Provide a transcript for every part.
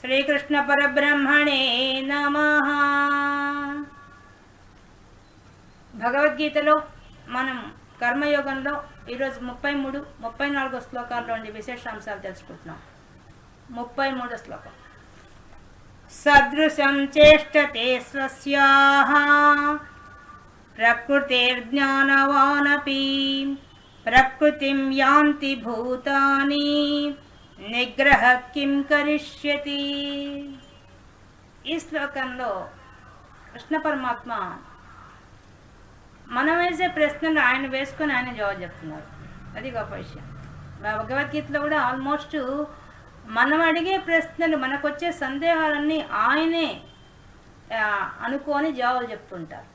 శ్రీకృష్ణ పరబ్రహ్మణే నమ. భగవద్గీతలో మనం కర్మయోగంలో ఈరోజు ముప్పై మూడు ముప్పై నాలుగో శ్లోకాల్లోని విశేషాంశాలు తెలుసుకుంటున్నాం. ముప్పై మూడో శ్లోకం. సదృశం చేష్టతే స్వస్యాః. ప్రకృతిర్జ్ఞానవానపి ప్రకృతిం యాంతి భూతాని. నిగ్రహ కిం కరిష్యతి? ఈ శ్లోకంలో కృష్ణ పరమాత్మ మనం వేసే ప్రశ్నలు ఆయన వేసుకొని ఆయన జవాబు చెప్తున్నారు. అది గొప్ప విషయం. భగవద్గీతలో కూడా ఆల్మోస్ట్ మనం అడిగే ప్రశ్నలు మనకు వచ్చే సందేహాలన్నీ ఆయనే అనుకొని జవాబులు చెప్తుంటారు.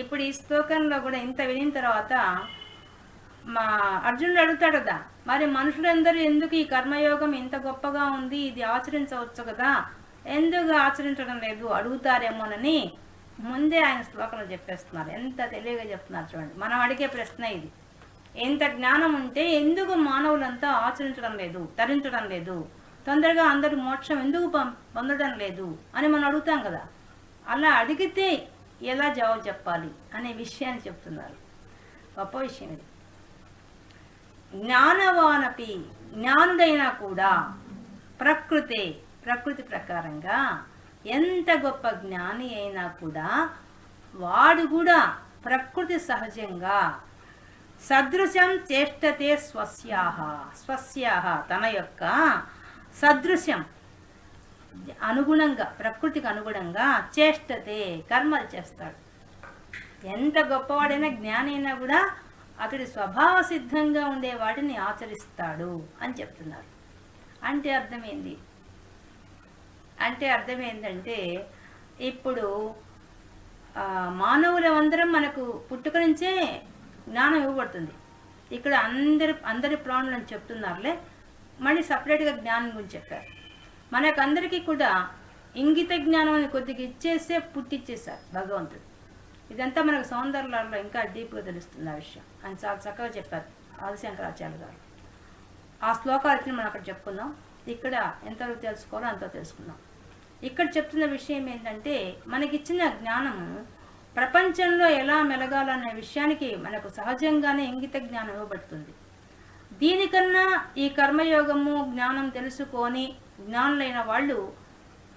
ఇప్పుడు ఈ శ్లోకంలో కూడా ఇంత వినిన తర్వాత మా అర్జునుడు అడుగుతాడు కదా మరి మనుషులందరూ ఎందుకు ఈ కర్మయోగం ఇంత గొప్పగా ఉంది? ఇది ఆచరించవచ్చు కదా. ఎందుకు ఆచరించడం లేదు? అడుగుతారేమోనని ముందే ఆయన శ్లోకంలో చెప్పేస్తున్నారు. ఎంత తెలివిగా చెప్తున్నారు చూడండి. మనం అడిగే ప్రశ్న ఇది. ఎంత జ్ఞానం ఉంటే ఎందుకు మానవులంతా ఆచరించడం లేదు? తరించడం లేదు. తొందరగా అందరూ మోక్షం ఎందుకు పం- పొందడం లేదు? అని మనం అడుగుతాం కదా. అలా అడిగితే ఎలా జవాబు చెప్పాలి? అనే విషయాన్ని చెప్తున్నారు. గొప్ప విషయం ఇది. జ్ఞానవానపి జ్ఞానుడైనా కూడా ప్రకృతే ప్రకృతి ప్రకారంగా ఎంత గొప్ప జ్ఞాని అయినా కూడా వాడు కూడా ప్రకృతి సహజంగా సదృశం చేష్టతే స్వస్యాహ స్వస్యాహ తన యొక్క సదృశ్యం. అనుగుణంగా ప్రకృతికి అనుగుణంగా చేష్టతే కర్మలు చేస్తాడు. ఎంత గొప్పవాడైనా జ్ఞానైనా కూడా అతడి స్వభావ సిద్ధంగా ఉండే వాటిని ఆచరిస్తాడు అని చెప్తున్నారు. అంటే అర్థమైంది? అంటే అర్థం ఏంటంటే ఇప్పుడు మానవులందరం మానవులమందరం మనకు పుట్టుక నుంచే జ్ఞానం ఇవ్వబడుతుంది. ఇక్కడ అందరి అందరి ప్రాణులను చెప్తున్నారులే. మళ్ళీ సపరేట్గా జ్ఞానం గురించి చెప్పారు. మనకందరికీ కూడా ఇంగిత జ్ఞానం అని కొద్దిగా ఇచ్చేసే పుట్టిచ్చేశారు భగవంతుడు. ఇదంతా మనకు సౌందర్యాలలో ఇంకా డీప్గా తెలుస్తుంది ఆ విషయం. ఆయన చాలా చక్కగా చెప్పారు ఆదిశంకరాచార్య గారు. ఆ శ్లోకాలకి మనం అక్కడ చెప్పుకుందాం. ఇక్కడ ఎంతవరకు తెలుసుకోవాలో అంత తెలుసుకుందాం. ఇక్కడ చెప్తున్న విషయం ఏంటంటే మనకిచ్చిన జ్ఞానము ప్రపంచంలో ఎలా మెలగాలనే విషయానికి మనకు సహజంగానే ఇంగిత జ్ఞానం ఇవ్వబడుతుంది. దీనికన్నా ఈ కర్మయోగము జ్ఞానం తెలుసుకొని జ్ఞానులైన వాళ్ళు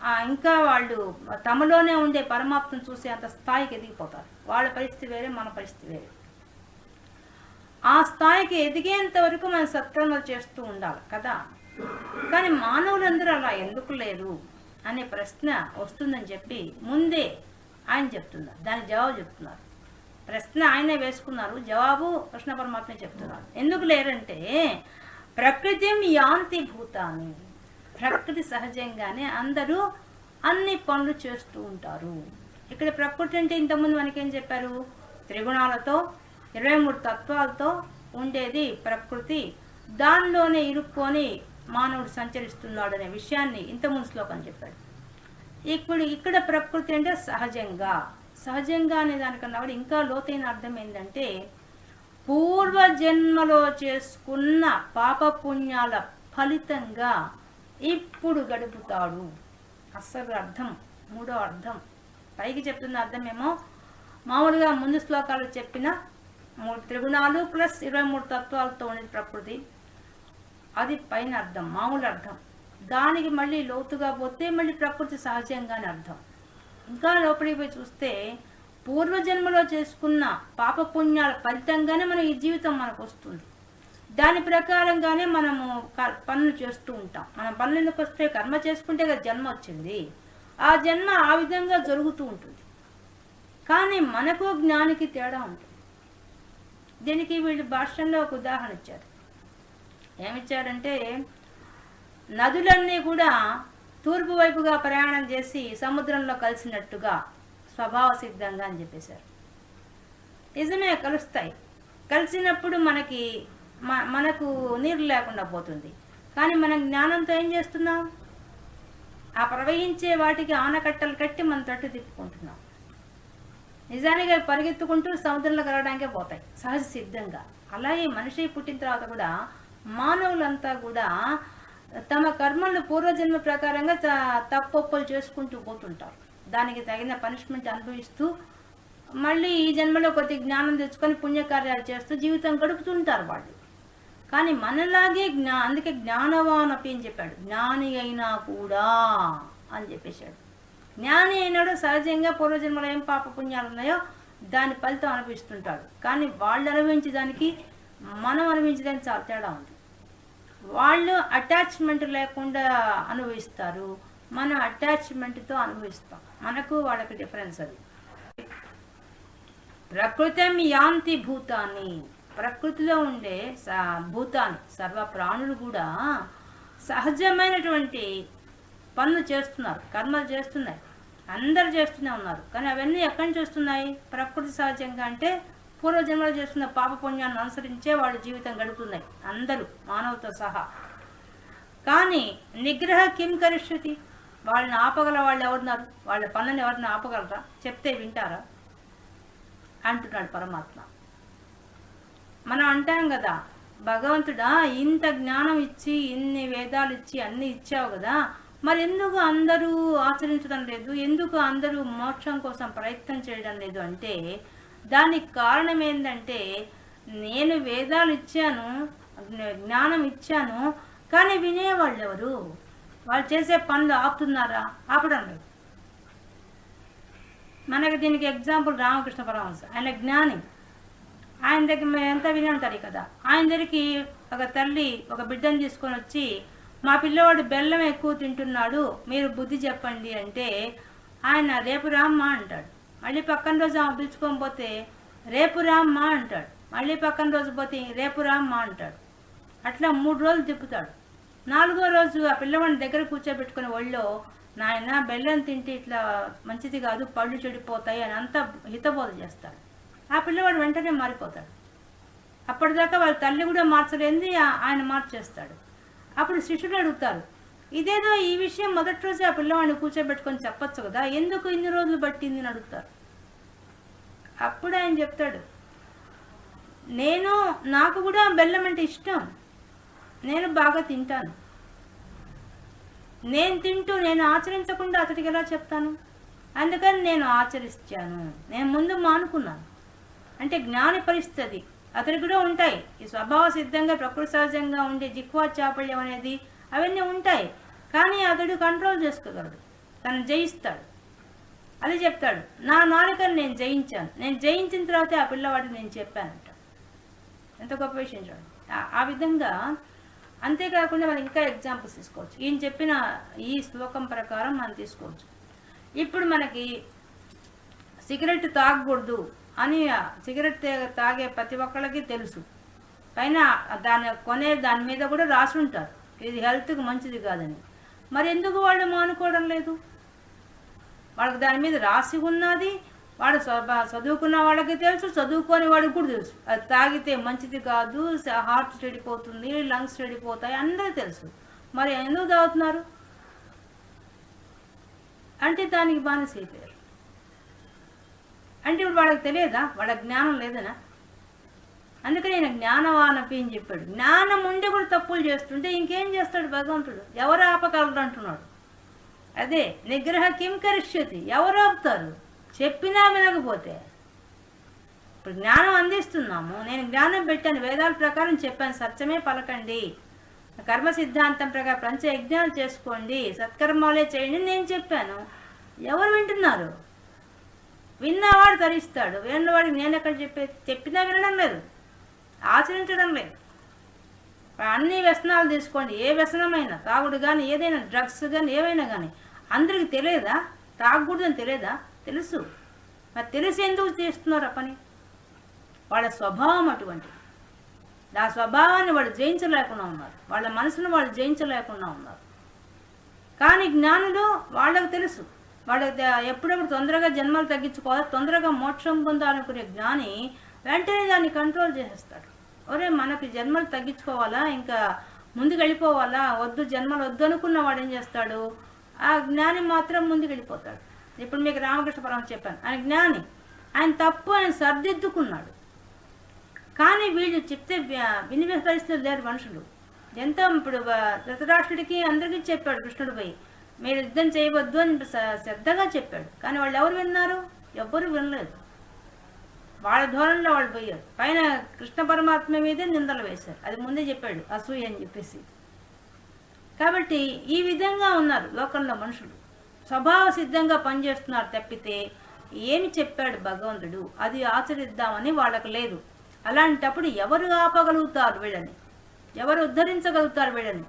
ఇంకా వాళ్ళు తమలోనే ఉండే పరమాత్మను చూసే అంత స్థాయికి ఎదిగిపోతారు. వాళ్ళ పరిస్థితి వేరే మన పరిస్థితి వేరే. ఆ స్థాయికి ఎదిగేంత వరకు మనం సత్కర్మలు చేస్తూ ఉండాలి కదా. కానీ మానవులందరూ అలా ఎందుకు లేరు అనే ప్రశ్న వస్తుందని చెప్పి ముందే ఆయన చెప్తున్నారు. దాని జవాబు చెప్తున్నారు. ప్రశ్న ఆయనే వేసుకున్నారు. జవాబు కృష్ణ పరమాత్మే చెప్తున్నారు. ఎందుకు లేరంటే ప్రకృతి యాంతి భూతాన్ని ప్రకృతి సహజంగానే అందరూ అన్ని పనులు చేస్తూ ఉంటారు. ఇక్కడ ప్రకృతి అంటే ఇంతకుముందు మనకేం చెప్పారు? త్రిగుణాలతో ఇరవై మూడు తత్వాలతో ఉండేది ప్రకృతి. దానిలోనే ఇరుక్కొని మానవుడు సంచరిస్తున్నాడు అనే విషయాన్ని ఇంతకుముందు శ్లోకం చెప్పాడు. ఇప్పుడు ఇక్కడ ప్రకృతి అంటే సహజంగా. సహజంగా అనే దానికన్నా కూడా ఇంకా లోతైన అర్థం ఏంటంటే పూర్వ జన్మలో చేసుకున్న పాపపుణ్యాల ఫలితంగా ఇప్పుడు గడుపుతాడు. అస్సలు అర్థం మూడో అర్థం. పైకి చెప్తున్న అర్థమేమో? మామూలుగా ముందు శ్లోకాలు చెప్పిన మూడు త్రిగుణాలు ప్లస్ ఇరవై మూడు తత్వాలతో ఉండే ప్రకృతి. అది పైన అర్థం మామూలు అర్థం. దానికి మళ్ళీ లోతుగా పోతే మళ్ళీ ప్రకృతి సహజంగానే అర్థం. ఇంకా లోపలికి పోయి చూస్తే పూర్వజన్మలో చేసుకున్న పాపపుణ్యాల ఫలితంగానే మన ఈ జీవితం మనకు వస్తుంది. దాని ప్రకారంగానే మనము పనులు చేస్తూ ఉంటాం. మనం పనులు ఎందుకు వస్తే కర్మ చేసుకుంటే కదా జన్మ వచ్చింది. ఆ జన్మ ఆ విధంగా జరుగుతూ ఉంటుంది. కానీ మనకు జ్ఞానికి తేడా ఉంటుంది. దీనికి వీళ్ళు భాష్యంలో ఒక ఉదాహరణ ఇచ్చారు. ఏమిచ్చారంటే నదులన్నీ కూడా తూర్పు వైపుగా ప్రయాణం చేసి సముద్రంలో కలిసినట్టుగా స్వభావ సిద్ధంగా అని చెప్పేశారు. నిజమే కలుస్తాయి. కలిసినప్పుడు మనకి మనకు నీరు లేకుండా పోతుంది. కానీ మనం జ్ఞానంతో ఏం చేస్తున్నాం? ఆ ప్రవహించే వాటికి ఆనకట్టలు కట్టి మన తట్టు తిప్పుకుంటున్నాం. నిజానికి అవి పరిగెత్తుకుంటూ సముద్రంలో కలగడానికే పోతాయి సహజ సిద్ధంగా. అలాగే మనిషి పుట్టిన తర్వాత కూడా మానవులంతా కూడా తమ కర్మలు పూర్వజన్మ ప్రకారంగా తప్పొప్పులు చేసుకుంటూ పోతుంటారు. దానికి తగిన పనిష్మెంట్ అనుభవిస్తూ మళ్ళీ ఈ జన్మలో కొద్ది జ్ఞానం తెచ్చుకొని పుణ్యకార్యాలు చేస్తూ జీవితం గడుపుతుంటారు వాళ్ళు. కానీ మనలాగే జ్ఞా అందుకే జ్ఞానవాన్ అని చెప్పాడు. జ్ఞాని అయినా కూడా అని చెప్పేశాడు. జ్ఞాని అయినాడు సహజంగా పూర్వజన్మలో ఏం పాప పుణ్యాలు ఉన్నాయో దాని ఫలితం అనిపిస్తుంటాడు. కానీ వాళ్ళు అనుభవించేదానికి మనం అనుభవించడానికి చాలా తేడా ఉంది. వాళ్ళు అటాచ్మెంట్ లేకుండా అనుభవిస్తారు. మనం అటాచ్మెంట్తో అనుభవిస్తాం. మనకు వాళ్ళకి డిఫరెన్స్ అది. ప్రకృతం యాంతి భూతాన్ని. ప్రకృతిలో ఉండే స- భూతాన్ని సర్వ ప్రాణులు కూడా సహజమైనటువంటి పనులు చేస్తున్నారు కర్మలు చేస్తున్నాయి. అందరు చేస్తూనే ఉన్నారు. కానీ అవన్నీ ఎక్కడి నుంచి వస్తున్నాయి? ప్రకృతి సహజంగా అంటే పూర్వజన్మలో చేస్తున్న పాప పుణ్యాన్ని అనుసరించే వాళ్ళ జీవితం గడుపుతున్నాయి అందరూ మానవతో సహా. కానీ నిగ్రహ కిం కరిష్యతి వాళ్ళని ఆపగల వాళ్ళు ఎవరున్నారు? వాళ్ళ పనులను ఎవరిని ఆపగలరా? చెప్తే వింటారా? అంటున్నాడు పరమాత్మ. మనం అంటాం కదా భగవంతుడా ఇంత జ్ఞానం ఇచ్చి ఇన్ని వేదాలు ఇచ్చి అన్ని ఇచ్చావు కదా మరి ఎందుకు అందరూ ఆచరించడం లేదు? ఎందుకు అందరూ మోక్షం కోసం ప్రయత్నం చేయడం లేదు అంటే దానికి కారణం ఏంటంటే నేను వేదాలు ఇచ్చాను జ్ఞానం ఇచ్చాను కానీ వినేవాళ్ళు ఎవరు? వాళ్ళు చేసే పనులు ఆపుతున్నారా? ఆపడం లేదు. మనకి దీనికి ఎగ్జాంపుల్ రామకృష్ణ పరమహంస. ఆయన జ్ఞాని. ఆయన దగ్గర మేము ఎంత విని ఉంటారు కదా. ఆయన దగ్గరికి ఒక తల్లి ఒక బిడ్డను తీసుకొని వచ్చి మా పిల్లవాడు బెల్లం ఎక్కువ తింటున్నాడు మీరు బుద్ధి చెప్పండి అంటే ఆయన రేపు రామ్మా అంటాడు. మళ్ళీ పక్కన రోజు ఆమె పిలుచుకొని పోతే రేపు రామ్మా అంటాడు. మళ్ళీ పక్కన రోజు పోతే రేపు రామ్మా అంటాడు. అట్లా మూడు రోజులు తిప్పుతాడు. నాలుగో రోజు ఆ పిల్లవాడిని దగ్గర కూర్చోబెట్టుకుని ఒళ్ళో నాయన బెల్లం తింటే ఇట్లా మంచిది కాదు పళ్ళు చెడిపోతాయి అని అంతా హితబోధ చేస్తాడు. ఆ పిల్లవాడు వెంటనే మారిపోతాడు. అప్పటిదాకా వాళ్ళ తల్లి కూడా మార్చలేంది ఆయన మార్చేస్తాడు. అప్పుడు శిష్యుడు అడుగుతారు ఇదేదో ఈ విషయం మొదటి రోజే ఆ పిల్లవాడిని కూర్చోబెట్టుకొని చెప్పచ్చు కదా? ఎందుకు ఇన్ని రోజులు పట్టింది? అని అడుగుతారు. అప్పుడు ఆయన చెప్తాడు నేను నాకు కూడా బెల్లం అంటే ఇష్టం. నేను బాగా తింటాను. నేను తింటూ నేను ఆచరించకుండా అతడికి ఎలా చెప్తాను? అందుకని నేను ఆచరిస్తాను. నేను ముందు మానుకున్నాను. అంటే జ్ఞాన పరిస్థితి అతడికి కూడా ఉంటాయి. ఈ స్వభావ సిద్ధంగా ప్రకృతి సహజంగా ఉండే జిక్వా చాపల్యం అనేది అవన్నీ ఉంటాయి. కానీ అతడు కంట్రోల్ చేసుకోగలడు. తను జయిస్తాడు. అది చెప్తాడు నా నాలుకను నేను జయించాను. నేను జయించిన తర్వాత ఆ పిల్లవాడికి నేను చెప్పానంట. ఎంత గొప్ప విషయం చూడండి. ఆ- ఆ విధంగా అంతేకాకుండా మనం ఇంకా ఎగ్జాంపుల్స్ తీసుకోవచ్చు. ఈయన చెప్పిన ఈ శ్లోకం ప్రకారం మనం తీసుకోవచ్చు. ఇప్పుడు మనకి సిగరెట్ తాగకూడదు. అని సిగరెట్ తే- తాగే ప్రతి ఒక్కళ్ళకి తెలుసు. పైన దాని కొనే దాని మీద కూడా రాసి ఉంటారు. ఇది హెల్త్కి మంచిది కాదని. మరి ఎందుకు వాళ్ళు మానుకోవడం లేదు? వాళ్ళకి దాని మీద రాసి ఉన్నది వాడు చదువుకున్న వాళ్ళకి తెలుసు చదువుకొని వాడికి కూడా తెలుసు. అది తాగితే మంచిది కాదు హార్ట్ చెడిపోతుంది లంగ్స్ చెడిపోతాయి అందరికీ తెలుసు. మరి ఎందుకు తాగుతున్నారు? అంటే దానికి బానిస అయిపోయారు. అంటే ఇప్పుడు వాళ్ళకి తెలియదా? వాళ్ళ జ్ఞానం లేదనా? అందుకని ఆయన జ్ఞానవానపి అని చెప్పాడు? జ్ఞానం ఉండి కూడా తప్పులు చేస్తుంటే ఇంకేం చేస్తాడు భగవంతుడు? ఎవరు ఆపగలరు అంటున్నాడు. అదే నిగ్రహ కిం కరిష్యతి? ఎవరు ఆపుతారు? చెప్పినా వినకపోతే. ఇప్పుడు జ్ఞానం అందిస్తున్నాము. నేను జ్ఞానం పెట్టాను. వేదాల ప్రకారం చెప్పాను. సత్యమే పలకండి. కర్మ సిద్ధాంతం ప్రకారం పంచ యజ్ఞాలు చేసుకోండి. సత్కర్మాలే చేయండి నేను చెప్పాను. ఎవరు వింటున్నారు? విన్నవాడు తరిస్తాడు. విన్నవాడికి నేను ఎక్కడ చెప్పే చెప్పినా వినడం లేదు. ఆచరించడం లేదు. అన్ని వ్యసనాలు తీసుకోండి. ఏ వ్యసనమైనా తాగుడు కానీ ఏదైనా డ్రగ్స్ కానీ ఏవైనా కానీ అందరికి తెలియదా? తాగకూడదని తెలియదా? తెలుసు. మరి తెలిసి ఎందుకు చేస్తున్నారు ఆ పని? వాళ్ళ స్వభావం అటువంటిది ఆ స్వభావాన్ని వాళ్ళు జయించలేకుండా ఉన్నారు. వాళ్ళ మనసును వాళ్ళు జయించలేకుండా ఉన్నారు. కానీ జ్ఞానులు వాళ్ళకు తెలుసు. వాడు ఎప్పుడప్పుడు ఎప్పుడెప్పుడు తొందరగా జన్మలు తగ్గించుకోవాలి తొందరగా మోక్షం పొందాలనుకునే జ్ఞాని వెంటనే దాన్ని కంట్రోల్ చేసేస్తాడు. ఒరే మనకి జన్మలు తగ్గించుకోవాలా? ఇంకా ముందుకు వెళ్ళిపోవాలా వద్దు జన్మలు వద్దు అనుకున్న వాడు ఏం చేస్తాడు? ఆ జ్ఞాని మాత్రం ముందుకు వెళ్ళిపోతాడు ఇప్పుడు మీకు రామకృష్ణ పరమ చెప్పాను. ఆయన జ్ఞాని. ఆయన తప్పు ఆయన సర్దిద్దుకున్నాడు. కానీ వీళ్ళు చెప్తే వి- పరిస్థితులు లేరు మనుషులు. ఎంతో ఇప్పుడు ధృతరాష్ట్రుడికి అందరికీ చెప్పాడు కృష్ణుడు పోయి. మీరు యుద్ధం చేయవద్దు అని శ్రద్ధగా చెప్పాడు. కానీ వాళ్ళు ఎవరు విన్నారు? ఎవ్వరు వినలేదు. వాళ్ళ ధోరణిలో వాళ్ళు పోయారు. పైన కృష్ణ పరమాత్మ మీదే నిందలు వేశారు. అది ముందే చెప్పాడు అసూయ అని చెప్పేసి. కాబట్టి ఈ విధంగా ఉన్నారు లోకంలో మనుషులు. స్వభావ సిద్ధంగా పనిచేస్తున్నారు తప్పితే ఏమి చెప్పాడు భగవంతుడు? అది ఆచరిద్దామని వాళ్ళకి లేదు. అలాంటప్పుడు ఎవరు ఆపగలుగుతారు వీళ్ళని? ఎవరు ఉద్ధరించగలుగుతారు వీళ్ళని?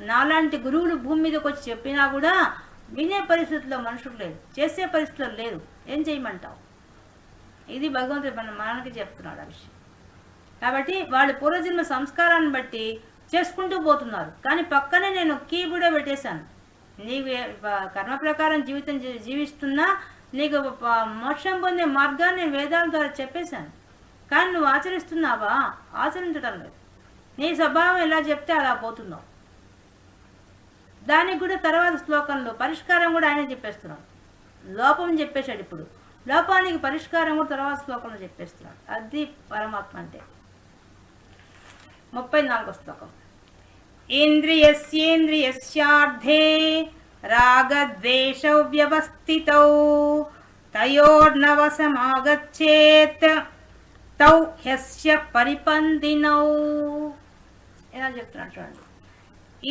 నాలాంటి గురువులు భూమి మీదకి వచ్చి చెప్పినా కూడా వినే పరిస్థితుల్లో మనుషులు లేదు చేసే పరిస్థితుల్లో లేదు ఏం చేయమంటావు? ఇది భగవంతుడు మన మనకి చెప్తున్నాడు ఆ విషయం. కాబట్టి వాళ్ళు పూర్వజన్మ సంస్కారాన్ని బట్టి చేసుకుంటూ పోతున్నారు. కానీ పక్కనే నేను కీ కూడా పెట్టేశాను నీకు కర్మ ప్రకారం జీవితం జీవిస్తున్నా నీకు మోక్షం పొందే మార్గాన్ని వేదాల ద్వారా చెప్పేశాను. కానీ నువ్వు ఆచరిస్తున్నావా? ఆచరించడం లేదు. నీ స్వభావం ఎలా చెప్తే అలా పోతున్నావు. దానికి కూడా తర్వాత శ్లోకంలో పరిష్కారం కూడా ఆయన చెప్పేస్తున్నాడు. లోపం చెప్పేశాడు ఇప్పుడు. లోపానికి పరిష్కారం కూడా తర్వాత శ్లోకంలో చెప్పేస్తున్నాడు. అది పరమాత్మ అంటే. ముప్పై నాలుగో శ్లోకం. ఇంద్రియస్యేంద్రియస్యార్థే రాగద్వేష వ్యవస్థితౌ తయోర్నవసమాగచ్చేత్ తౌ హ్యస్య పరిపందినౌ. ఇలా చెప్తున్నాడు చూడండి.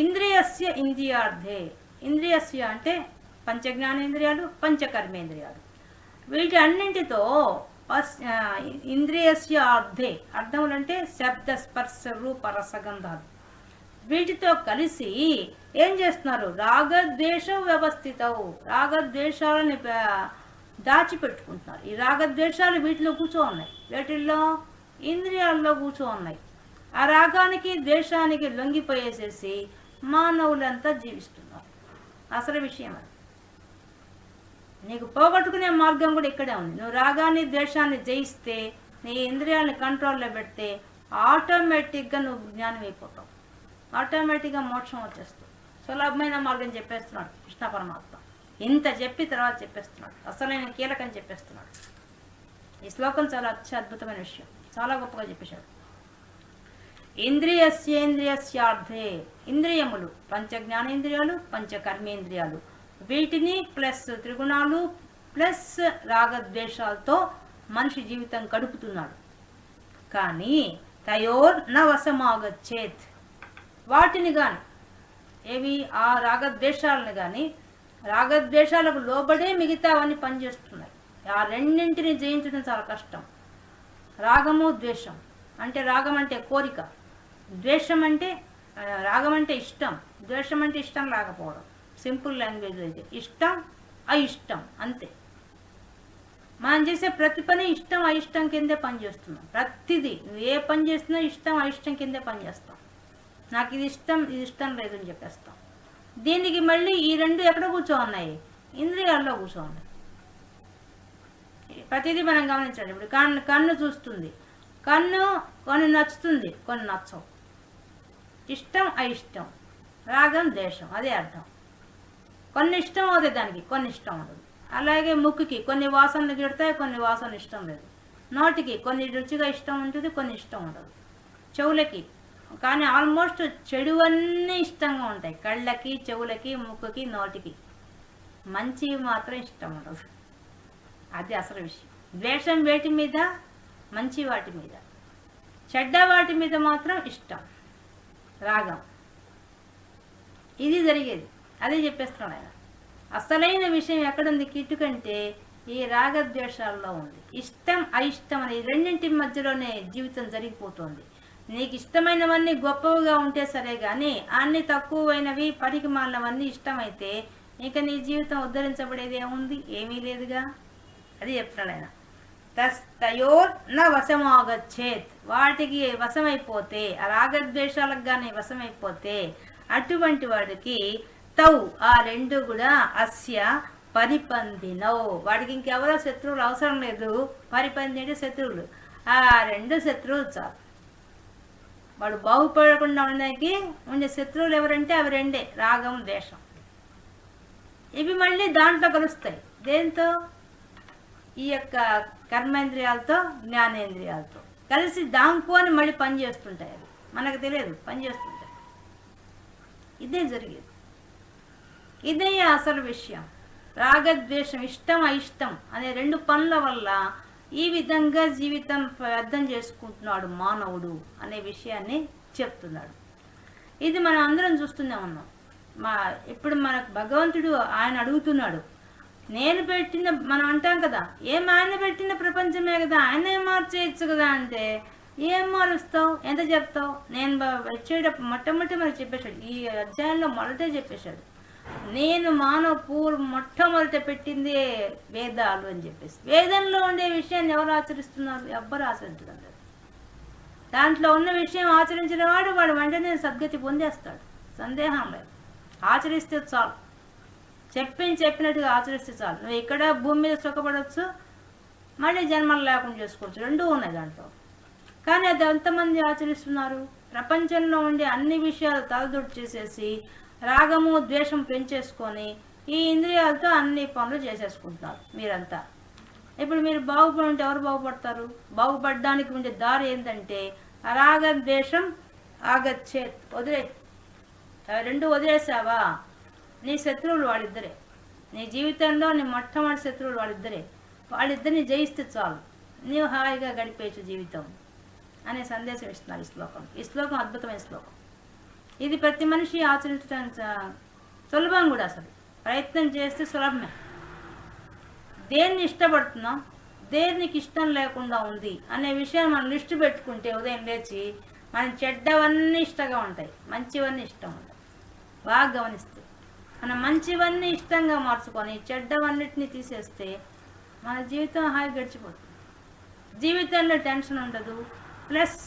ఇంద్రియస్య ఇంద్రియార్థే. ఇంద్రియస్య అంటే పంచ జ్ఞానేంద్రియాలు పంచకర్మేంద్రియాలు. వీటి అన్నింటితో ఇంద్రియస్య అర్థే. అర్థములు అంటే శబ్ద స్పర్శ రూప రసగంధాలు వీటితో కలిసి ఏం చేస్తున్నారు? రాగద్వేషం వ్యవస్థితవు. రాగద్వేషాలని దాచిపెట్టుకుంటున్నారు. ఈ రాగద్వేషాలు వీటిలో కూర్చో ఉన్నాయి. వీటిల్లో ఇంద్రియాల్లో కూర్చో ఉన్నాయి. ఆ రాగానికి ద్వేషానికి లొంగిపోయేసేసి మానవులంతా జీవిస్తున్నారు. అసలు విషయం అది. నీకు పోగొట్టుకునే మార్గం కూడా ఇక్కడే ఉంది. నువ్వు రాగాన్ని ద్వేషాన్ని జయిస్తే నీ ఇంద్రియాలని కంట్రోల్లో పెడితే ఆటోమేటిక్గా నువ్వు జ్ఞానం అయిపోతావు. ఆటోమేటిక్గా మోక్షం వచ్చేస్తుంది. సులభమైన మార్గం చెప్పేస్తున్నాడు కృష్ణ పరమాత్మ. ఇంత చెప్పి తర్వాత చెప్పేస్తున్నాడు. అసలైన కీలకం చెప్పేస్తున్నాడు. ఈ శ్లోకం చాలా అత్యద్భుతమైన విషయం. చాలా గొప్పగా చెప్పేశాడు. ఇంద్రియస్యేంద్రియస్యార్థే ఇంద్రియములు పంచ జ్ఞానేంద్రియాలు పంచ కర్మేంద్రియాలు వీటిని ప్లస్ త్రిగుణాలు ప్లస్ రాగద్వేషాలతో మనిషి జీవితం గడుపుతున్నాడు. కానీ తయోర్ నవసమాగచ్చేత్ వాటిని కానీ ఏవి? ఆ రాగద్వేషాలను కానీ రాగద్వేషాలకు లోబడే మిగతావన్నీ పనిచేస్తున్నాయి. ఆ రెండింటిని జయించడం చాలా కష్టం. రాగము ద్వేషం. అంటే రాగం అంటే కోరిక. ద్వేషం అంటే రాగం అంటే ఇష్టం. ద్వేషం అంటే ఇష్టం రాకపోవడం. సింపుల్ లాంగ్వేజ్ అయితే. ఇష్టం అయిష్టం అంతే. మనం చేసే ప్రతి పని ఇష్టం అయిష్టం కిందే పని చేస్తున్నాం. ప్రతిదీ. నువ్వు ఏ పని చేస్తున్నా ఇష్టం అయిష్టం కిందే పని చేస్తాం. నాకు ఇది ఇష్టం ఇది ఇష్టం లేదు అని చెప్పేస్తాం. దీనికి మళ్ళీ ఈ రెండు ఎక్కడ కూర్చో ఉన్నాయి ఇంద్రియాల్లో కూర్చో ఉన్నాయి ప్రతిదీ మనం గమనించాలి. ఇప్పుడు కన్ను కన్ను చూస్తుంది. కన్ను కొన్ని నచ్చుతుంది. కొన్ని నచ్చవు. ఇష్టం అయిష్టం. రాగం ద్వేషం. అదే అర్థం. కొన్ని ఇష్టం అవుతాయి దానికి కొన్ని ఇష్టం ఉండదు. అలాగే ముక్కుకి కొన్ని వాసనలు గిడతాయి కొన్ని వాసన ఇష్టం లేదు. నోటికి కొన్ని రుచిగా ఇష్టం ఉంటుంది కొన్ని ఇష్టం ఉండదు. చెవులకి. కానీ ఆల్మోస్ట్ చెడు అన్నీ ఇష్టంగా ఉంటాయి. కళ్ళకి చెవులకి ముక్కుకి నోటికి. మంచివి మాత్రం ఇష్టం ఉండదు. అది అసలు విషయం. ద్వేషం వేటి మీద మంచి వాటి మీద. చెడ్డ వాటి మీద మాత్రం ఇష్టం. రాగం. ఇది జరిగేది. అదే చెప్పేస్తున్నాడు ఆయన. అసలైన విషయం ఎక్కడుంది? కిటుకంటే ఈ రాగద్వేషాల్లో ఉంది. ఇష్టం అయిష్టం అనే రెండింటి మధ్యలోనే జీవితం జరిగిపోతుంది. నీకు ఇష్టమైనవన్నీ గొప్పవిగా ఉంటే సరే కానీ అన్ని తక్కువైనవి పనికి మాలినవన్నీ ఇష్టమైతే ఇక నీ జీవితం ఉద్ధరించబడేది ఏముంది? ఏమీ లేదుగా? అది చెప్తున్నాడు ఆయన. తస్ తయోర్ న వశమాగచ్చేత్. వాటికి వశమైపోతే ఆ రాగద్వేషాలకు కానీ వశమైపోతే అటువంటి వాడికి తౌ ఆ రెండు కూడా అస్య పరిపందినవు వాడికి ఇంకెవరో శత్రువులు అవసరం లేదు. పరిపంది అంటే శత్రువులు. ఆ రెండు శత్రువులు చాలు. వాడు బాగుపడకుండా ఉండడానికి ఉండే శత్రువులు ఎవరంటే అవి రెండే రాగం ద్వేషం. ఇవి మళ్ళీ దాంట్లో కలుస్తాయి. దేంతో? ఈ యొక్క కర్మేంద్రియాలతో జ్ఞానేంద్రియాలతో. కలిసి దాంకోని మళ్ళీ పని చేస్తుంటాయి అవి. మనకు తెలియదు పని చేస్తుంటాయి. ఇదే జరిగేది. ఇదే అసలు విషయం. రాగద్వేషం ఇష్టం అయిష్టం అనే రెండు పనుల వల్ల ఈ విధంగా జీవితం అర్థం చేసుకుంటున్నాడు మానవుడు అనే విషయాన్ని చెప్తున్నాడు. ఇది మనం అందరం చూస్తూనే ఉన్నాం. మా ఇప్పుడు మనకు భగవంతుడు ఆయన అడుగుతున్నాడు నేను పెట్టిన మనం అంటాం కదా ఏం ఆయన పెట్టిన ప్రపంచమే కదా ఆయనే మార్చేయచ్చు కదా అంటే ఏం మారుస్తావు? ఎంత చెప్తావు? నేను వచ్చేటప్పుడు మొట్టమొదటి మనకు చెప్పేశాడు. ఈ అధ్యాయంలో మొదటే చెప్పేశాడు. నేను మానవ పూర్వ మొట్టమొదట పెట్టింది వేదాలు అని చెప్పేసి. వేదంలో ఉండే విషయాన్ని ఎవరు ఆచరిస్తున్నారు? ఎవ్వరు ఆచరించడం లేదు. దాంట్లో ఉన్న విషయం ఆచరించిన వాడు వాడు వెంటనే సద్గతి పొందేస్తాడు. సందేహం లేదు. ఆచరిస్తే చాలు. చెప్పింది చెప్పినట్టుగా ఆచరిస్తే చాలు. నువ్వు ఇక్కడ భూమి మీద సుఖపడవచ్చు మళ్ళీ జన్మలు లేకుండా చేసుకోవచ్చు. రెండూ ఉన్నాయి దాంట్లో. కానీ అది ఎంతమంది ఆచరిస్తున్నారు? ప్రపంచంలో ఉండే అన్ని విషయాలు తలదొడ్డు చేసేసి రాగము ద్వేషం పెంచేసుకొని ఈ ఇంద్రియాలతో అన్ని పనులు చేసేసుకుంటున్నారు మీరంతా. ఇప్పుడు మీరు బాగుపడి ఉంటే ఎవరు బాగుపడతారు? బాగుపడడానికి ఉండే దారి ఏంటంటే రాగ ద్వేషం ఆగచ్చేత్ వదిలే. రెండు వదిలేసావా? నీ శత్రువులు వాళ్ళిద్దరే నీ జీవితంలో నీ మొట్టమొదటి శత్రువులు వాళ్ళిద్దరే వాళ్ళిద్దరిని జయిస్తే చాలు నీవు హాయిగా గడిపేయచ్చు జీవితం అనే సందేశం ఇస్తున్నారు ఈ శ్లోకం ఈ శ్లోకం అద్భుతమైన శ్లోకం ఇది ప్రతి మనిషి ఆచరించడం సులభం కూడా అసలు ప్రయత్నం చేస్తే సులభమే దేన్ని ఇష్టపడుతున్నాం దేనికి ఇష్టం లేకుండా ఉంది అనే విషయం మనం లిస్టు పెట్టుకుంటే ఉదయం లేచి మన చెడ్డవన్నీ ఇష్టంగా ఉంటాయి మంచివన్నీ ఇష్టం ఉంటాయి బాగా గమనిస్తే మనం మంచివన్నీ ఇష్టంగా మార్చుకొని చెడ్డవన్నిటిని తీసేస్తే మన జీవితం హాయి గడిచిపోతుంది. జీవితంలో టెన్షన్ ఉండదు ప్లస్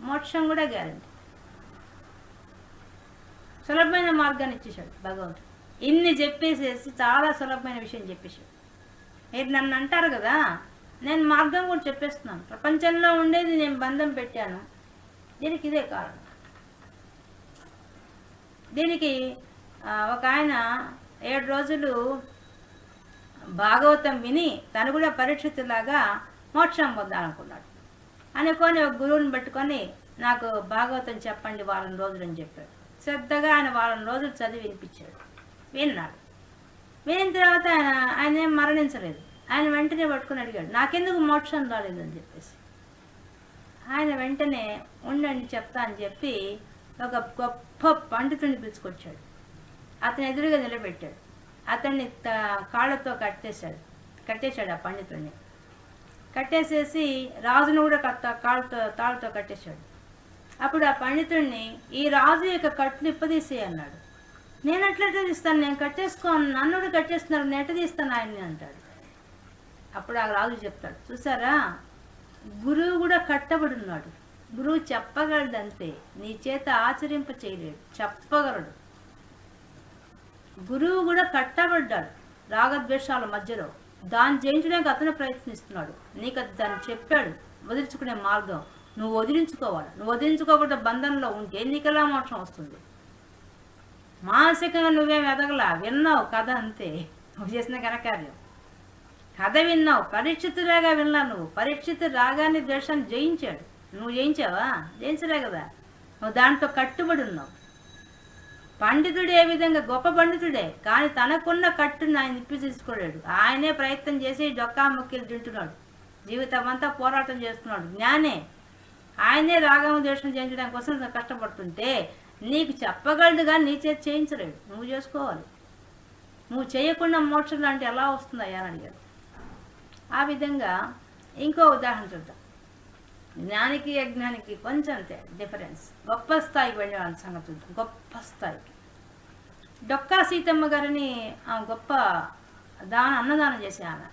మోక్షం కూడా గ్యారంటీ. సులభమైన మార్గాన్ని ఇచ్చేశాడు భగవంతుడు. ఇన్ని చెప్పేసేసి చాలా సులభమైన విషయం చెప్పేశాడు. మీరు నన్ను అంటారు కదా నేను మార్గం కూడా చెప్పేస్తున్నాను. ప్రపంచంలో ఉండేది నేను బంధం పెట్టాను. దీనికి ఇదే కారణం. దీనికి ఒక ఆయన ఏడు రోజులు భాగవతం విని తను కూడా పరీక్షితులాగా మోక్షం పొందాలనుకున్నాడు. అనుకొని ఒక గురువుని పెట్టుకొని నాకు భాగవతం చెప్పండి వారం రోజులు అని చెప్పాడు. శ్రద్ధగా ఆయన వారం రోజులు చదివి వినిపించాడు. విన్నాడు. వినిన తర్వాత ఆయన ఆయన ఏం మరణించలేదు. ఆయన వెంటనే పట్టుకుని అడిగాడు నాకెందుకు మోక్షం రాలేదని చెప్పేసి. ఆయన వెంటనే ఉండండి చెప్తా అని చెప్పి ఒక గొప్ప పండితుడిని పిలుచుకొచ్చాడు. అతని ఎదురుగా నిలబెట్టాడు. అతన్ని త- కాళ్ళతో కట్టేశాడు. కట్టేశాడు ఆ పండితుడిని కట్టేసేసి రాజును కూడా కాళ్ళతో తాళ్ళతో కట్టేశాడు. అప్పుడు ఆ పండితుడిని ఈ రాజు యొక్క కట్లు ఇప్పదీసి అన్నాడు. నేను ఎట్లెట్లా తీస్తాను? నేను కట్టేసుకోను నన్ను కూడా కట్టేస్తున్నారు. నెట తీస్తాను ఆయన్ని? అంటాడు. అప్పుడు ఆ రాజు చెప్తాడు. చూసారా? గురువు కూడా కట్టబడి ఉన్నాడు గురువు చెప్పగలడంతే. నీ చేత ఆచరింప చేయలేడు చెప్పగలడు. గురువు కూడా కట్టబడ్డాడు రాగద్వేషాల మధ్యలో. దాన్ని జయించడానికి అతను ప్రయత్నిస్తున్నాడు. నీకు అది దాన్ని చెప్పాడు. వదిలించుకునే మార్గం. నువ్వు వదిలించుకోవాలి. నువ్వు వదిలించుకోకుండా బంధంలో ఉంటే నీకెలా మోక్షం వస్తుంది? మానసికంగా నువ్వేం ఎదగలా? విన్నావు కథ అంతే. నువ్వు చేసిన ఘనకార్యం. కథ విన్నావు. పరీక్షితులాగా విన్నా నువ్వు. పరీక్షితు రాగాన్ని ద్వేషాన్ని జయించాడు. నువ్వు జయించావా? జయించలే కదా. నువ్వు దాంట్లో కట్టుబడి ఉన్నావు. పండితుడు ఏ విధంగా గొప్ప పండితుడే కానీ తనకున్న కట్టును ఆయన ఇప్పి తీసుకోలేడు ఆయనే ప్రయత్నం చేసి డొక్కా మొక్కలు తింటున్నాడు. జీవితం అంతా పోరాటం చేస్తున్నాడు. జ్ఞానే ఆయనే రాగము దేశం చేయించడం కోసం కష్టపడుతుంటే నీకు చెప్పగలడు కానీ నీ చేతి చేయించలేడు. నువ్వు చేసుకోవాలి. నువ్వు చేయకుండా మోక్షం లాంటి ఎలా వస్తుందయ్యా అని అడిగాడు. ఆ విధంగా ఇంకో ఉదాహరణ చూద్దాం. జ్ఞానికి అజ్ఞానికి కొంచెం డిఫరెన్స్ గొప్ప స్థాయికి వెళ్ళే వాళ్ళ సంగతి చూద్దాం గొప్ప స్థాయికి. డొక్కా సీతమ్మ గారిని ఆ గొప్ప దాన అన్నదానం చేసే ఆమె.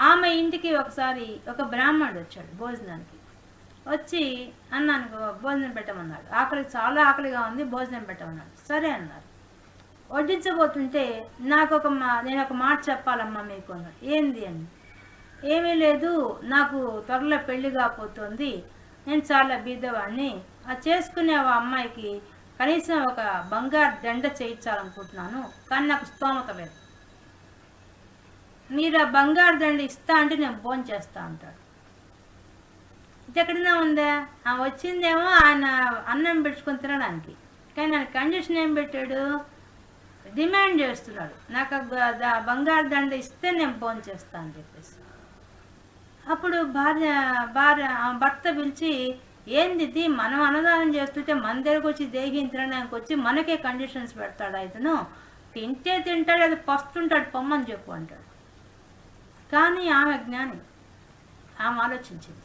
ఆమె ఇంటికి ఒకసారి ఒక బ్రాహ్మణుడు వచ్చాడు భోజనానికి. వచ్చి అన్నానికి భోజనం పెట్టమన్నాడు. ఆకలి చాలా ఆకలిగా ఉంది భోజనం పెట్టమన్నాడు. సరే అన్నారు. వడ్డించబోతుంటే నాకు ఒక మా నేను ఒక మాట చెప్పాలమ్మా మీకు అన్నాడు. ఏంది అని? ఏమీ లేదు నాకు త్వరలో పెళ్ళి కాపోతుంది నేను చాలా బీదవాణ్ణి. ఆ చేసుకునే ఆ అమ్మాయికి కనీసం ఒక బంగారు దండ చేయించాలనుకుంటున్నాను కానీ నాకు స్తోమత లేదు. మీరు ఆ బంగారు దండ ఇస్తా అంటే నేను ఫోన్ చేస్తా అంటాడు. ఇది ఎక్కడైనా ఉందా? ఆ వచ్చిందేమో ఆయన అన్నం పెట్టుకొని తినడానికి. కానీ ఆయన కండిషన్ ఏం పెట్టాడు? డిమాండ్ చేస్తున్నాడు. నాకు బంగారు దండ ఇస్తే నేను ఫోన్ చేస్తా అని చెప్పేసి. అప్పుడు భార్య భార్య భర్త పిలిచి ఏంది మనం అన్నదానం చేస్తుంటే మన దగ్గరకు వచ్చి దేహం తినడానికి వచ్చి మనకే కండిషన్స్ పెడతాడు ఇతను? తింటే తింటాడు అది పస్తుంటాడు పొమ్మని చెప్పు అంటాడు. కానీ ఆమె జ్ఞాని ఆమె ఆలోచించింది.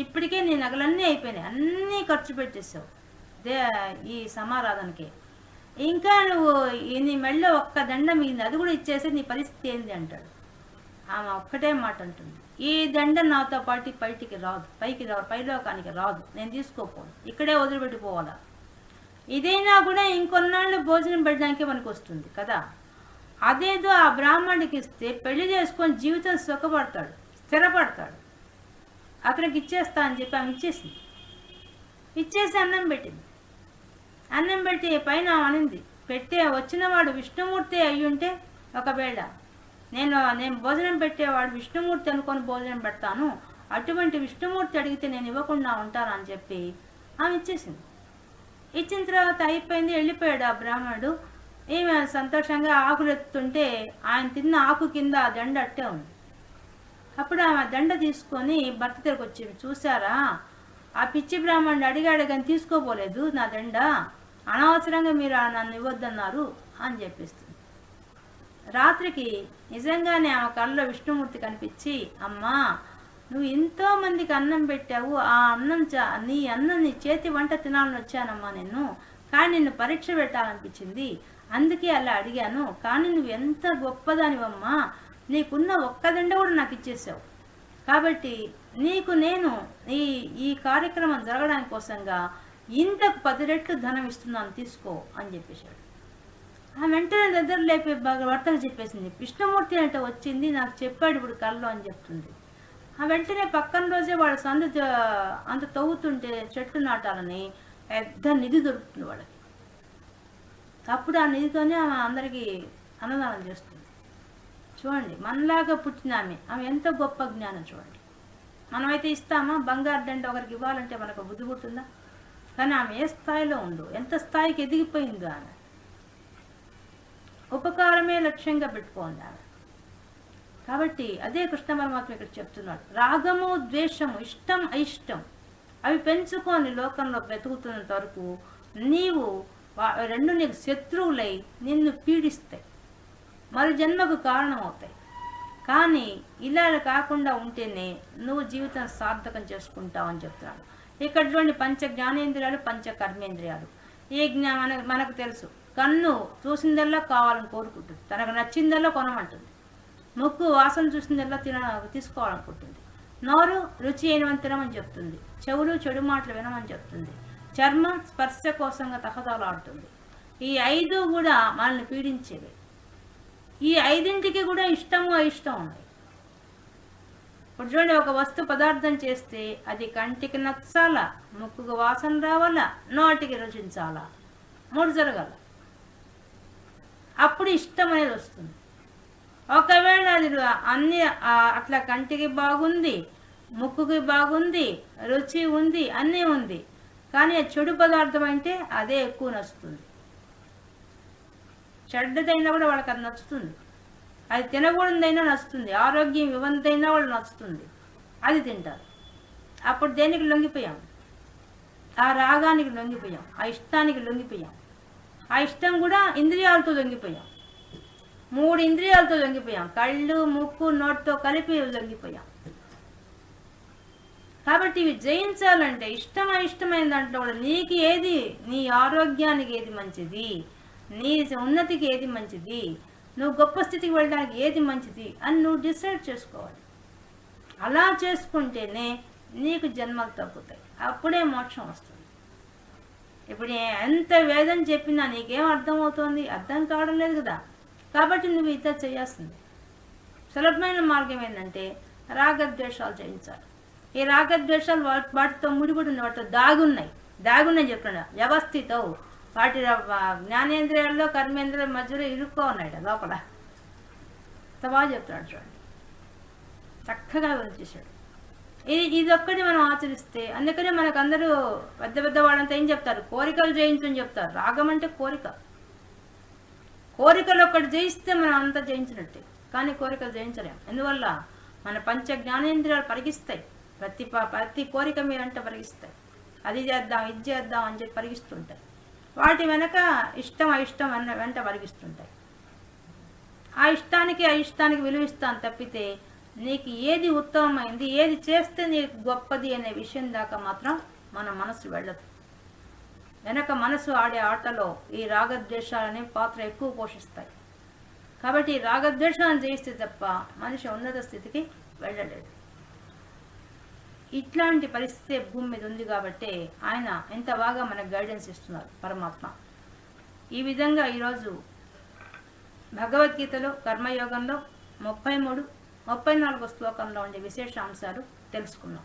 ఇప్పటికే నీ నగలన్నీ అయిపోయినాయి అన్నీ ఖర్చు పెట్టేసావు దే ఈ సమారాధనకి. ఇంకా నువ్వు నీ మెళ్ళో ఒక్క దండం మిగింది అది కూడా ఇచ్చేసి నీ పరిస్థితి ఏంది అంటాడు. ఆమె ఒక్కటే మాట అంటుంది. ఈ దండ నాతో పాటు బయటికి రాదు. పైకి రాదు పైలోకానికి రాదు. నేను తీసుకోపోను. ఇక్కడే వదిలిపెట్టిపోవాలా? ఇదైనా కూడా ఇంకొన్నాళ్ళు భోజనం పెట్టడానికి మనకు వస్తుంది కదా? అదేదో ఆ బ్రాహ్మణుడికి ఇస్తే పెళ్ళి చేసుకొని జీవితం సుఖపడతాడు స్థిరపడతాడు. అతనికి ఇచ్చేస్తా అని చెప్పి ఆమె ఇచ్చేసింది. ఇచ్చేసి అన్నం పెట్టింది. అన్నం పెట్టి పైన అనింది పెట్టే వచ్చినవాడు విష్ణుమూర్తి అయ్యుంటే ఒకవేళ నేను నేను భోజనం పెట్టేవాడు విష్ణుమూర్తి అనుకొని భోజనం పెడతాను. అటువంటి విష్ణుమూర్తి అడిగితే నేను ఇవ్వకుండా ఉంటాను అని చెప్పి ఆమె ఇచ్చేసింది. ఇచ్చిన తర్వాత అయిపోయింది వెళ్ళిపోయాడు ఆ బ్రాహ్మణుడు. ఈమె సంతోషంగా ఆకులు ఎత్తుతుంటే ఆయన తిన్న ఆకు కింద ఆ దండ అట్టే ఉంది. అప్పుడు ఆమె దండ తీసుకొని భర్త దగ్గరకు వచ్చి చూసారా ఆ పిచ్చి బ్రాహ్మణుడు అడిగాడు కానీ తీసుకోపోలేదు నా దండ. అనవసరంగా మీరు నన్ను ఇవ్వద్దన్నారు అని చెప్పిస్తుంది రాత్రికి నిజంగానే ఆమె కళ్ళలో విష్ణుమూర్తి కనిపించి అమ్మా నువ్వు ఎంతో మందికి అన్నం పెట్టావు. ఆ అన్నం చ నీ అన్నం నీ చేతి వంట తినాలని వచ్చానమ్మా నేను కానీ నిన్ను పరీక్ష పెట్టాలనిపించింది. అందుకే అలా అడిగాను. కానీ నువ్వు ఎంత గొప్పదానివమ్మా. నీకున్న ఒక్కదండ కూడా నాకు ఇచ్చేసావు. కాబట్టి నీకు నేను ఈ ఈ కార్యక్రమం జరగడానికి కోసంగా ఇంతకు పది రెట్లు ధనం ఇస్తున్నాను. తీసుకో అని చెప్పేశాడు. ఆ వెంటనే దగ్గర లేపే బాగా భర్తకు చెప్పేసింది. కృష్ణమూర్తి అంటే వచ్చింది నాకు చెప్పాడు ఇప్పుడు కళ్ళు అని చెప్తుంది. ఆ వెంటనే పక్కన రోజే వాడు సందు అంత తవ్వుతుంటే చెట్టు నాటాలని పెద్ద నిధి దొరుకుతుంది వాళ్ళకి. అప్పుడు ఆ నిధితోనే ఆమె అందరికీ అన్నదానం చేస్తుంది. చూడండి మనలాగా పుట్టిన ఆమె. ఆమె ఎంత గొప్ప జ్ఞానం చూడండి. మనమైతే ఇస్తామా? బంగారు దండ ఒకరికి ఇవ్వాలంటే మనకు బుద్ధి పుట్టిందా కానీ ఆమె ఏ స్థాయిలో ఉందో ఎంత స్థాయికి ఎదిగిపోయిందో ఆమె. ఉపకారమే లక్ష్యంగా పెట్టుకోండి కాబట్టి అదే కృష్ణ పరమాత్మ ఇక్కడ చెప్తున్నాడు. రాగము ద్వేషము ఇష్టం అయిష్టం అవి పెంచుకొని లోకంలో బ్రతుకుతున్నంత వరకు నీవు రెండు నీకు శత్రువులై నిన్ను పీడిస్తాయి. మరి జన్మకు కారణమవుతాయి. కానీ ఇలా కాకుండా ఉంటేనే నువ్వు జీవితం సార్థకం చేసుకుంటావు అని చెప్తున్నాడు. ఇక్కడ చూడండి పంచ జ్ఞానేంద్రియాలు పంచ కర్మేంద్రియాలు ఏ జ్ఞా మనకు తెలుసు. కన్ను చూసిందల్లా కావాలని కోరుకుంటుంది. తనకు నచ్చిందల్లా కొనమంటుంది. ముక్కు వాసన చూసిందల్లా తిన తీసుకోవాలనుకుంటుంది. నోరు రుచి అయినవని తినమని చెప్తుంది. చెవులు చెడు మాటలు వినమని చెప్తుంది. చర్మం స్పర్శ కోసంగా తహతలాడుతుంది ఈ ఐదు కూడా మనల్ని పీడించేవి. ఈ ఐదింటికి కూడా ఇష్టము అయిష్టం ఉన్నాయి ఇప్పుడు చూడండి ఒక వస్తు పదార్థం చేస్తే అది కంటికి నచ్చాలా? ముక్కుకు వాసన రావాలా? నోటికి రుచించాలా? మూడు జరగాల. అప్పుడు ఇష్టం అనేది వస్తుంది. ఒకవేళ అది అన్ని అట్లా కంటికి బాగుంది ముక్కుకి బాగుంది రుచి ఉంది అన్నీ ఉంది. కానీ చెడు పదార్థం అంటే అదే ఎక్కువ నచ్చుతుంది. చెడ్డదైనా కూడా వాళ్ళకి అది నచ్చుతుంది. అది తినకూడదైనా నచ్చుతుంది. ఆరోగ్యం ఇవ్వంతైనా వాళ్ళు నచ్చుతుంది. అది తింటారు. అప్పుడు దేనికి లొంగిపోయాం? ఆ రాగానికి లొంగిపోయాం. ఆ ఇష్టానికి లొంగిపోయాం. ఆ ఇష్టం కూడా ఇంద్రియాలతో లొంగిపోయాం. మూడు ఇంద్రియాలతో లొంగిపోయాం. కళ్ళు ముక్కు నోటితో కలిపి దొంగిపోయాం కాబట్టి ఇవి జయించాలంటే ఇష్టం అయిష్టమైన దాంట్లో కూడా నీకు ఏది? నీ ఆరోగ్యానికి ఏది మంచిది? నీ ఉన్నతికి ఏది మంచిది? నువ్వు గొప్ప స్థితికి వెళ్ళడానికి ఏది మంచిది? అని నువ్వు డిసైడ్ చేసుకోవాలి. అలా చేసుకుంటేనే నీకు జన్మలు తగ్గుతాయి. అప్పుడే మోక్షం వస్తుంది. ఇప్పుడు ఎంత వేదం చెప్పినా నీకేం అర్థమవుతోంది? అర్థం కావడం లేదు కదా. కాబట్టి నువ్వు ఇత చేయాల్సింది. సులభమైన మార్గం ఏంటంటే రాగద్వేషాలు చేయించాలి. ఈ రాగద్వేషాలు వాటితో ముడిపడి ఉన్నాయి వాటితో దాగున్నాయి. దాగున్నాయి చెప్పండి. వ్యవస్థితో వాటి జ్ఞానేంద్రియాల్లో కర్మేంద్రియాల మధ్యలో ఇరుక్కో ఉన్నాడు లోపల. ఎంత చెప్తున్నాడు చెప్తాడు చూడండి. చక్కగా వివరించేశాడు. ఇది ఇది ఒక్కటి మనం ఆచరిస్తే అందుకనే మనకు అందరూ పెద్ద పెద్ద వాళ్ళంతా ఏం చెప్తారు? కోరికలు జయించని చెప్తారు. రాగం అంటే కోరిక. కోరికలు ఒక్కటి జయిస్తే మనం అంతా జయించినట్టే. కానీ కోరికలు జయించలేం. ఎందువల్ల? మన పంచ జ్ఞానేంద్రియాలు పరిగిస్తాయి. ప్రతి ప- ప్రతి కోరిక మీరంటే పరిగిస్తాయి. అది చేద్దాం ఇది చేద్దాం అని చెప్పి పరిగిస్తుంటాయి. వాటి వెనక ఇష్టం అయిష్టం అన్న వెంట పరిగిస్తుంటాయి. ఆ ఇష్టానికి ఆ ఇష్టానికి విలువిస్తాను తప్పితే నీకు ఏది ఉత్తమమైంది ఏది చేస్తే నీకు గొప్పది అనే విషయం దాకా మాత్రం మన మనసు వెళ్ళదు. వెనక మనసు ఆడే ఆటలో ఈ రాగద్వేషాలనే పాత్ర ఎక్కువ పోషిస్తాయి. కాబట్టి ఈ రాగద్వేషాలను జయిస్తే తప్ప మనిషి ఉన్నత స్థితికి వెళ్ళలేడు ఇట్లాంటి పరిస్థితి భూమి మీద ఉంది కాబట్టి ఆయన ఎంత బాగా మనకు గైడెన్స్ ఇస్తున్నారు పరమాత్మ. ఈ విధంగా ఈరోజు భగవద్గీతలో కర్మయోగంలో ముప్పై మూడు ముప్పై నాలుగో శ్లోకంలో ఉండే విశేషాంశాలు తెలుసుకున్నాం